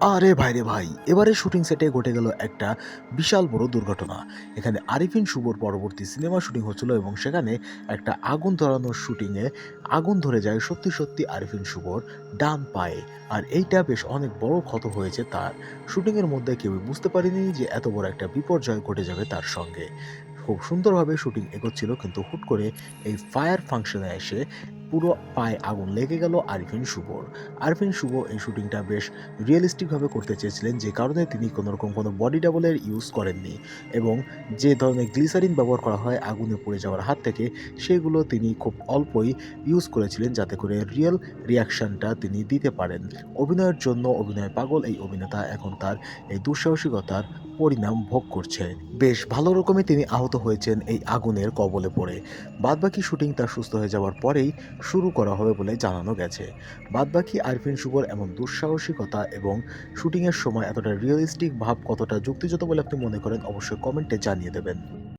আরে ভাই রে ভাই এবারে শুটিং সেটে ঘটে গেল একটা বিশাল বড় দুর্ঘটনা। এখানে আরিফিন শুভর পরবর্তী সিনেমা শুটিং হচ্ছিল এবং সেখানে একটা আগুন ধরানোর শুটিংয়ে আগুন ধরে যায় সত্যি সত্যি আরিফিন শুভর ডান পায়ে। আর এইটা বেশ অনেক বড় ক্ষত হয়েছে তার। শুটিংয়ের মধ্যে কেউ বুঝতে পারেনি যে এত বড় একটা বিপর্যয় ঘটে যাবে তার সঙ্গে। খুব সুন্দরভাবে শুটিং এগোচ্ছিল, কিন্তু হুট করে এই ফায়ার ফাংশনে এসে পুরো পায়ে আগুন লেগে গেল আরিফিন শুভর আরিফিন শুভ এই শুটিংটা বেশ রিয়েলিস্টিকভাবে করতে চেয়েছিলেন, যে কারণে তিনি কোনোরকম কোনো বডি ডাবলের ইউজ করেননি এবং যে ধরনের গ্লিসারিন ব্যবহার করা হয় আগুনে পড়ে যাওয়ার হাত থেকে, সেগুলো তিনি খুব অল্পই ইউজ করেছিলেন যাতে করে রিয়েল রিয়াকশনটা তিনি দিতে পারেন। অভিনয়ের জন্য অভিনয় পাগল এই অভিনেতা এখন তার এই দুঃসাহসিকতার পরিণাম ভোগ করছে বেশ ভালো রকমে তিনি আহত হয়েছেন এই আগুনের কবলে পড়ে। বাদবাকি শুটিং তার সুস্থ হয়ে যাওয়ার পরেই শুরু করা হবে বলে জানানো গেছে। বাদবাকি আরফিন শুভর এমন দুঃসাহসিকতা এবং শুটিংয়ের সময় এতটা রিয়েলিস্টিক ভাব কতটা যুক্তিযুক্ত বলে আপনি মনে করেন, অবশ্যই কমেন্টে জানিয়ে দেবেন।